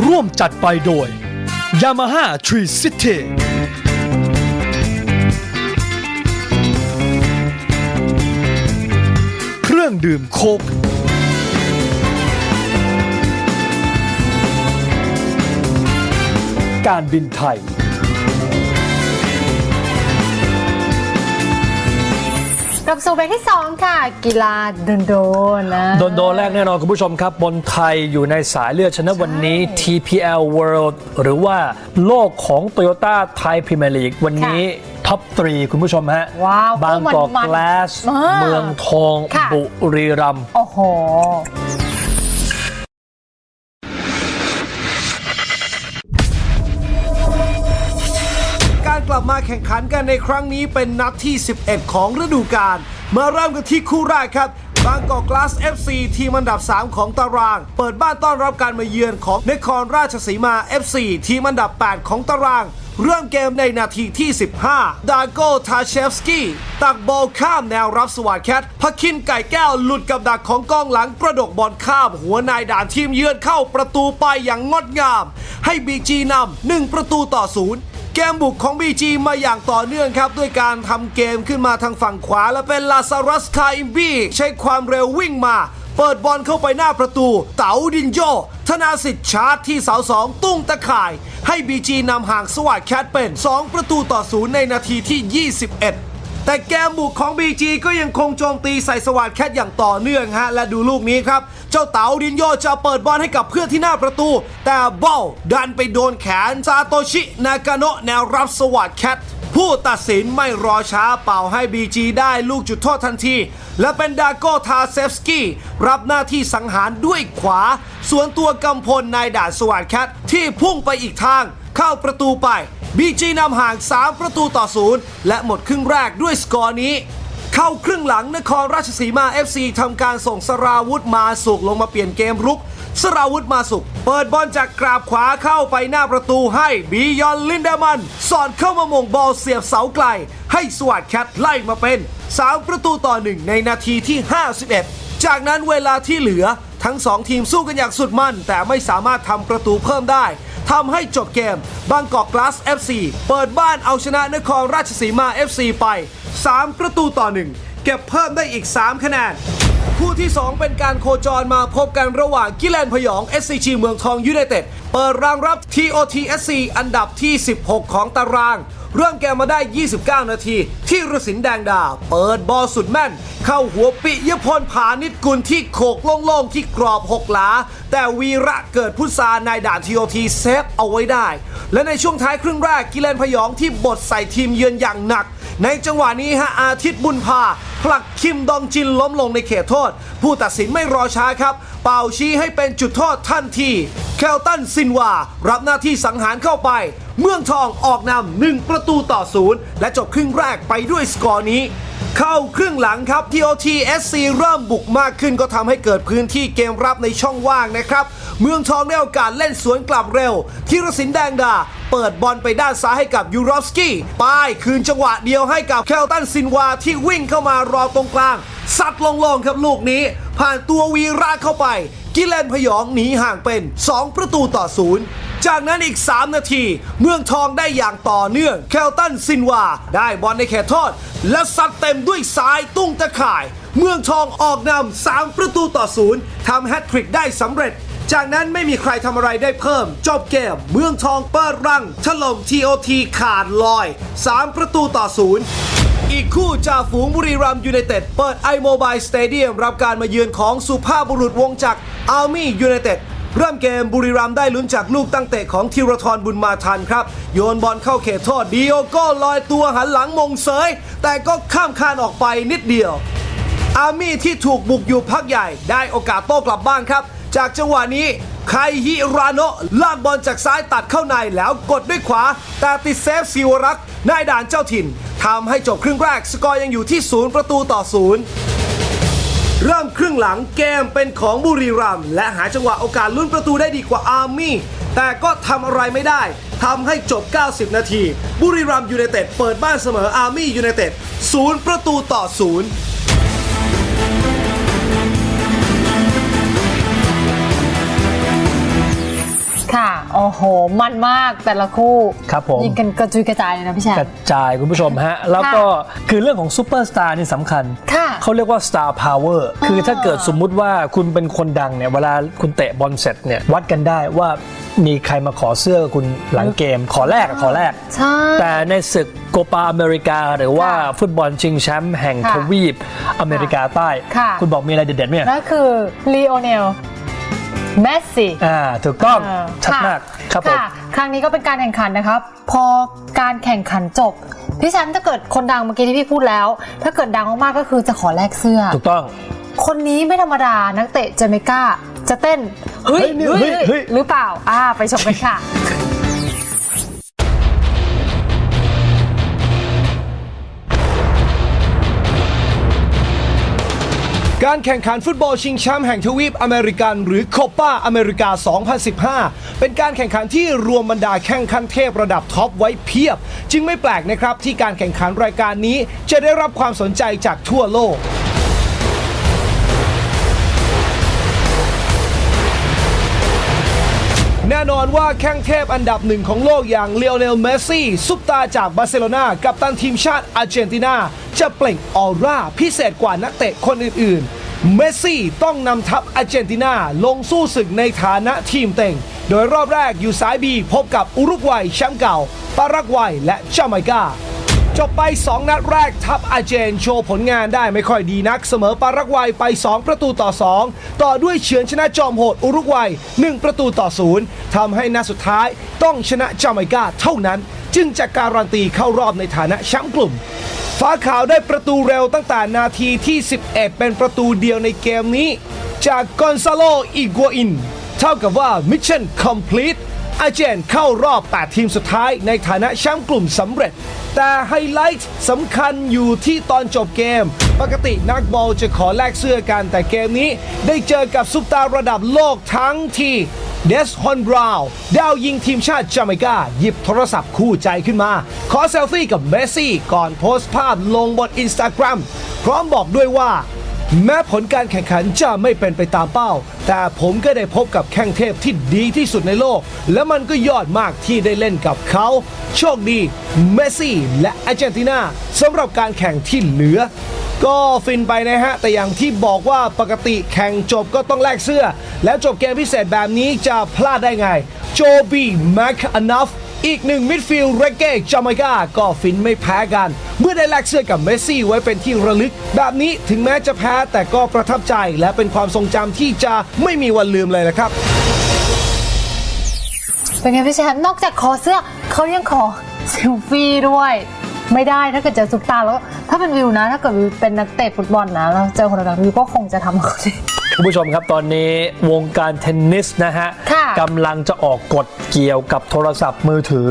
ร่วมจัดไปโดย Yamaha Tree City เครื่องดื่มโคก การบินไทย กลับสู่เบรกที่ 2 ค่ะ กีฬาโดนโดนๆนะ โดนโดนแรกแน่นอนคุณผู้ชมครับบนไทยอยู่ในสายเลือดชนะวันนี้ TPL World หรือว่าโลกของ Toyota Thai Premier League วันนี้ท็อป3คุณผู้ชมฮะ ว้าวบางกอกมันๆแกลสมากเมืองทอง ค่ะ บุรีรัมย์ โอ้โห แข่งขันกันในครั้งนี้เป็นนัดที่ 11 ของฤดูกาลมาเริ่มกันที่คู่แรกครับบางกอกกลาส FC ทีมอันดับ 3 ของตาราง เปิดบ้านต้อนรับการมาเยือนของนครราชสีมา FC ทีมอันดับ 8 ของตาราง เริ่มเกมในนาทีที่ 15 ดาโกทาเชฟสกี้ตักบอลข้ามแนวรับสวัสดแคทพักคินไก่แก้วหลุดกับดักของกองหลังกระดกบอลข้ามหัวนายด่านทีมเยือนเข้าประตูไปอย่างงดงาม ให้บีจีนำหนึ่งประตูต่อศูนย์ เกมบุกของ BG มาอย่างต่อเนื่องครับ ด้วยการทำเกมขึ้นมาทางฝั่งขวา และเป็นลาซารัสคาอิมบีใช้ความเร็ววิ่งมา เปิดบอลเข้าไปหน้าประตู เต๋าดินโยธนาสิทธิ์ชาร์จที่เสาสองตุ้งตะข่าย ให้ BG นำห่างสวัสดแคทเป็น 2 ประตูต่อศูนย์ในนาทีที่ 21 แต่เกมบุกของ BG ก็ยังคงโจมตีใส่สวัสดแคทอย่างต่อเนื่องฮะ และดูลูกนี้ครับ เจ้าเต๋าดินโยจะเปิดบอลให้กับเพื่อนที่หน้าประตู แต่บอลดันไปโดนแขนซาโตชินากาโนะแนวรับสวัสดแคทผู้ตัดสินไม่รอช้าเป่าให้ BG ได้ลูกจุดโทษทันที และเป็นดาโกทาเซฟสกี้รับหน้าที่สังหารด้วยขวา สวนตัวกำพลนายด่านสวัสดแคทที่พุ่งไปอีกทาง เข้าประตูไปบีจีนำห่าง 3 ประตูต่อศูนย์และหมดครึ่งแรกด้วยสกอร์นี้ เข้าครึ่งหลังนครราชสีมา FC ทำการส่งสราวุธมาสุกลงมาเปลี่ยนเกมรุก สราวุธมาสุก เปิดบอลจากกราบขวาเข้าไปหน้าประตูให้บียอนลินเดมัน สอดเข้ามามงบอลเสียบเสาไกล ให้สวัสดแคทไล่มาเป็น 3 ประตูต่อหนึ่งในนาทีที่ 51 จากนั้นเวลาที่เหลือทั้ง 2 ทีมสู้กันอย่างสุดมั่นแต่ไม่สามารถทำประตูเพิ่มได้ ทำให้จบเกม บางกอกกลาส FC เปิดบ้านเอาชนะนครราชสีมา FC ไป 3 ประตูต่อ 1 เก็บเพิ่มได้อีก 3 คะแนนคู่ที่ 2 เป็นการโคจรมาพบกันระหว่างกิเลนพยอง SCG เมืองทองยูไนเต็ด เปิดรางรับ TOTSC อันดับที่ 16 ของตาราง เริ่มเกมมาได้ 29 นาที ที่รสินแดงดา เปิดบอลสุดแม่น เข้าหัวปิยพลผานิดกุลที่โขกโล่งๆ ที่กรอบ6หลา แต่วีระเกิดพุทธานายด่าน TOT เซฟเอาไว้ได้ และในช่วงท้ายครึ่งแรกกิเลนพยองที่บดใส่ทีมเยือนอย่างหนัก ในจังหวะนี้ฮะอาทิตย์บุญพา ผลักคิมดองจินล้มลงในเขตโทษ ผู้ตัดสินไม่รอช้าครับ เป่าชี้ให้เป็นจุดโทษทันที แคลตันซินวา รับหน้าที่สังหารเข้าไป เมืองทองออกนำหนึ่งประตูต่อศูนย์และจบครึ่งแรกไปด้วยสกอร์นี้ เข้าครึ่งหลังครับ TOT SC เริ่มบุกมากขึ้นก็ทำให้เกิดพื้นที่เกมรับในช่องว่างนะครับ เมืองทองได้โอกาสเล่นสวนกลับเร็วทีรศินแดงดา เปิดบอลไปด้านซ้ายให้กับยูรอฟสกี้ป้ายคืนจังหวะเดียวให้กับแคลตันซินวาที่วิ่งเข้ามารอตรงกลาง สัดลงๆครับลูกนี้ ผ่านตัววีระเข้าไป กิเลนพยองหนีห่างเป็น 2 ประตูต่อศูนย์จากนั้นอีก 3 นาที เมืองทองได้อย่างต่อเนื่องเคลตันซินวา ได้บอลในเขตโทษและซัดเต็มด้วยซ้ายตุ้งตะข่าย เมืองทองออกนำ3ประตูต่อศูนย์ทำแฮตทริกได้สำเร็จ จากนั้นไม่มีใครทำอะไรได้เพิ่ม จบเกม เมืองทองเปิดรังถล่ม TOT ขาดลอย 3 ประตูต่อศูนย์ อีกคู่จ่าฝูงบุรีรัมยูไนเต็ดเปิด iMobile Stadium รับการมาเยือนของสุภาพบุรุษวงจักรอาร์มี่ยูไนเต็ดเริ่มเกมบุรีรัมได้ลุ้นจากลูกตั้งเตะของธีรทรบุญมาทันครับ โยนบอลเข้าเขตโทษดิโอโก้ลอยตัวหันหลังมงเสย แต่ก็ข้ามคานออกไปนิดเดียว อาร์มี่ที่ถูกบุกอยู่พักใหญ่ได้โอกาสโต้กลับบ้านครับ จากจังหวะนี้ไคฮิราโนะลากบอลจากซ้ายตัดเข้าในแล้วกดด้วยขวา แต่ติดเซฟซิวรักษ์นายด่านเจ้าถิ่นทำให้จบครึ่งแรกสกอร์ยังอยู่ที่ศูนย์ประตูต่อศูนย์เริ่มครึ่งหลังเกมเป็นของบุรีรัมย์และหาจังหวะโอกาสลุ้นประตูได้ดีกว่าอาร์มี่แต่ก็ทำอะไรไม่ได้ทำให้จบ 90 นาที บุรีรัมย์ยูไนเต็ดเปิดบ้านเสมออาร์มี่ยูไนเต็ดศูนย์ประตูต่อศูนย์ โอ้โห มันมากแต่ละคู่ครับผมยิงกันกระจุยกระจายเลยนะพี่แชมกระป์จายคุณผู้ชมฮะ แล้วก็คือเรื่องของซูเปอร์สตาร์นี่สำคัญค่ะเขาเรียกว่า Star Power คือถ้าเกิดสมมุติว่าคุณเป็นคนดังเนี่ย เวลาคุณเตะบอลเสร็จเนี่ย วัดกันได้ว่ามีใครมาขอเสื้อคุณหลังเกม ขอแรกอะขอแรกใช่แต่ในศึกโกปาอเมริกา หรือว่าค่ะฟุตบอลชิงแชมป์แห่งค่ะทวีปอเมริกาใต้ค่ะคุณบอกมีอะไรเด็ดๆไหมนั่นคือลีโอเนล เมสซี่ อ่าถูกต้องเออชัดมากครับผมค่ะครั้งนี้ก็เป็นการแข่งขันนะครับ พอการแข่งขันจบ พี่แชมป์ถ้าเกิดคนดังเมื่อกี้ที่พี่พูดแล้ว ถ้าเกิดดังมากๆก็คือจะขอแลกเสื้อ ถูกต้อง คนนี้ไม่ธรรมดานักเตะเจเมกาจะเต้นเฮ้ยเฮ้ยเฮ้ยเฮ้ยเฮ้ยหรือเปล่าอ่าไปชมกันค่ะ การแข่งขันฟุตบอลชิงแชมป์แห่งทวีปอเมริกัน หรือโคปาอเมริกา 2015 เป็นการแข่งขันที่รวมบรรดาแข่งขันเทพระดับท็อปไว้เพียบ จึงไม่แปลกนะครับที่การแข่งขันรายการนี้จะได้รับความสนใจจากทั่วโลก แน่นอนว่าแข้งเทพอันดับหนึ่งของโลกอย่างเลโอเนล เมสซี่ ซุปตาจากบาร์เซโลนากับตันทีมชาติอาร์เจนตินา จะเปล่งออร่าพิเศษกว่านักเตะคนอื่น ๆ เมสซี่ต้องนำทัพอาร์เจนตินาลงสู้ศึกในฐานะทีมเต็ง โดยรอบแรกอยู่สายบีพบกับอุรุกวัยแชมป์เก่า ปารากวัยและจาไมกา จบไป 2 นัดแรกทัพอาเจนโชว์ผลงานได้ไม่ค่อยดีนักเสมอปารากวัยไป 2 ประตูต่อ 2 ต่อด้วยเฉือนชนะจอมโหดอุรุกวัย 1 ประตูต่อ0ทำให้นัดสุดท้ายต้องชนะจาเมกาเท่านั้น จึงจะการันตีเข้ารอบในฐานะแชมป์กลุ่ม ฟ้าขาวได้ประตูเร็วตั้งแต่นาทีที่ 11 เป็นประตูเดียวในเกมนี้ จากกอนซาโลอิกัวอิน เท่ากับว่ามิชชั่นคอมพลีทอาเจนเข้ารอบ 8 ทีมสุดท้ายในฐานะแชมป์กลุ่มสำเร็จ แต่ไฮไลท์สำคัญอยู่ที่ตอนจบเกม ปกตินักบอลจะขอแลกเสื้อกัน แต่เกมนี้ได้เจอกับซุปตาร์ระดับโลกทั้งทีเดสฮอนบราวดาวยิงทีมชาติจาเมกา หยิบโทรศัพท์คู่ใจขึ้นมา ขอเซลฟี่กับเมสซี่ ก่อนโพสต์ภาพลงบนอินสตาแกรมพร้อมบอกด้วยว่า แม้ผลการแข่งขันจะไม่เป็นไปตามเป้า แต่ผมก็ได้พบกับแข้งเทพที่ดีที่สุดในโลก และมันก็ยอดมากที่ได้เล่นกับเขา โชคดี เมสซี่ และอาร์เจนตินาสำหรับการแข่งที่เหลือ ก็ฟินไปนะฮะ แต่อย่างที่บอกว่าปกติแข่งจบก็ต้องแลกเสื้อ แล้วจบเกมพิเศษแบบนี้จะพลาดได้ไงโจบีแม็กอนัฟ อีกหนึ่งมิดฟิลด์เรเก้จาเมกาก็ฟินไม่แพ้กัน เมื่อได้แลกเสื้อกับเมสซี่ไว้เป็นที่ระลึก แบบนี้ถึงแม้จะแพ้แต่ก็ประทับใจและเป็นความทรงจำที่จะไม่มีวันลืมเลยนะครับ เป็นไงพี่แชมป์นอกจากขอเสื้อเขายังขอเซลฟี่ด้วย ไม่ได้ถ้าเกิดเจอซุปตาแล้ว ถ้าเป็นวิวนะ ถ้าเกิดวิวเป็นนักเตะฟุตบอลนะเราเจอคนดังๆวิวก็คงจะทำเขาสิคุณผู้ชมครับตอนนี้วงการเทนนิสนะฮะค่ะ กำลังจะออกกฎเกี่ยวกับโทรศัพท์มือถือ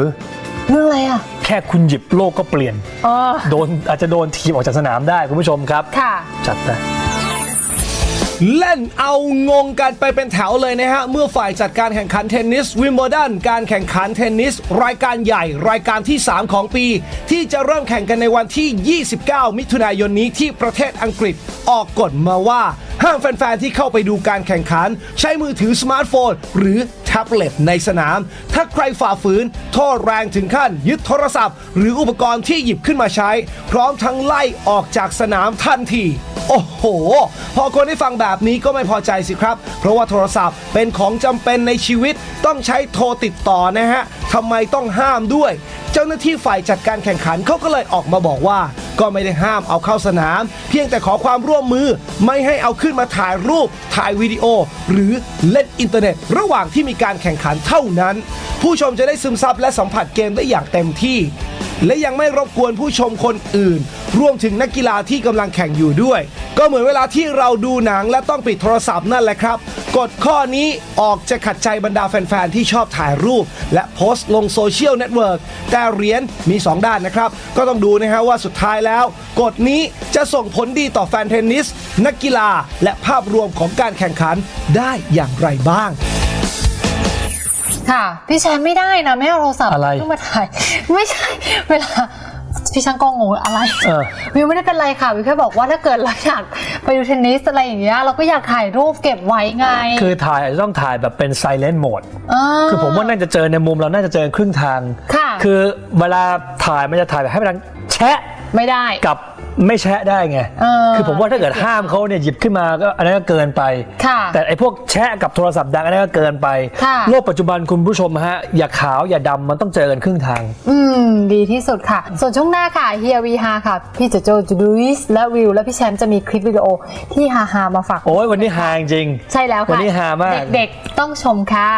เรื่องอะไรอะแค่คุณหยิบโลกก็เปลี่ยน เออโดนอาจจะโดนทีมออกจากสนามได้คุณผู้ชมครับ ค่ะ จัดนะ เล่นเอางงกันไปเป็นแถวเลยนะฮะ เมื่อฝ่ายจัดการแข่งขันเทนนิสวิมเบิลดันการแข่งขันเทนนิส รายการใหญ่รายการที่ 3 ของปี ที่จะเริ่มแข่งกันในวันที่ 29 มิถุนายนนี้ที่ประเทศอังกฤษออกกฎมาว่าห้ามแฟน ๆ ที่เข้าไปดูการแข่งขัน ใช้มือถือสมาร์ทโฟน หรือแท็บเล็ตในสนาม ถ้าใครฝ่าฝืนโทษแรงถึงขั้น ยึดโทรศัพท์ หรืออุปกรณ์ที่หยิบขึ้นมาใช้ พร้อมทั้งไล่ออกจากสนามทันที โอ้โห พอคนได้ฟังแบบนี้ก็ไม่พอใจสิครับ เพราะว่าโทรศัพท์เป็นของจำเป็นในชีวิตต้องใช้โทรติดต่อนะฮะทำไมต้องห้ามด้วย เจ้าหน้าที่ฝ่ายจัดการแข่งขันเขาก็เลยออกมาบอกว่า ก็ไม่ได้ห้ามเอาเข้าสนาม เพียงแต่ขอความร่วมมือ ไม่ให้เอาขึ้นมาถ่ายรูป ถ่ายวิดีโอ หรือเล่นอินเทอร์เน็ต ระหว่างที่มีการแข่งขันเท่านั้น ผู้ชมจะได้ซึมซับและสัมผัสเกมได้อย่างเต็มที่ และยังไม่รบกวนผู้ชมคนอื่น รวมถึงนักกีฬาที่กำลังแข่งอยู่ด้วย ก็เหมือนเวลาที่เราดูหนังและต้องปิดโทรศัพท์นั่นแหละครับ กฎข้อนี้ออกจะขัดใจบรรดาแฟน ๆ ที่ชอบถ่ายรูป และโพสต์ลงโซเชียลเน็ตเวิร์กแต่เหรียญมี 2 ด้านนะครับ ก็ต้องดูนะฮะว่าสุดท้ายแล้ว กฎนี้จะส่งผลดีต่อแฟนเทนนิส นักกีฬาและภาพรวมของการแข่งขันได้อย่างไรบ้าง ค่ะ พี่แชมป์ไม่ได้นะไม่เอาโทรศัพท์อะไร ขึ้นมาถ่าย ไม่ใช่ เวลาพี่ช่างก็งงอะไร เออ วิวไม่ได้เป็นไรค่ะวิวแค่บอกว่าถ้าเกิดเราอยากไปดูเทนนิสอะไรอย่างเงี้ยเราก็อยากถ่ายรูปเก็บไว้ไงคือถ่ายอาจจะต้องถ่ายแบบเป็น silent mode า คือผมว่าน่าจะเจอในมุมเราน่าจะเจอครึ่งทางค่ะคือเวลาถ่ายมันจะถ่ายแบบให้มันแชะไม่ได้ กับ ไม่แชะได้ไง เออคือผมว่าถ้าเกิดห้ามเขาเนี่ยหยิบขึ้นมาก็อันนั้นก็เกินไป ค่ะแต่ไอ้พวกแชะกับโทรศัพท์ดังอันนั้นก็เกินไป ค่ะ โลกปัจจุบันคุณผู้ชมฮะ อย่าขาวอย่าดำมันต้องเจอกันครึ่งทาง อืม ดีที่สุดค่ะ ส่วนช่วงหน้าค่ะเฮียวีฮาค่ะ พี่โจโจจูดุยส์และวิว และพี่แชมป์จะมีคลิปวิดีโอที่ฮาฮาๆมาฝาก โอ้ยวันนี้ฮาจริงใช่แล้วค่ะวันนี้ฮามาก เด็กๆ ต้องชมค่ะ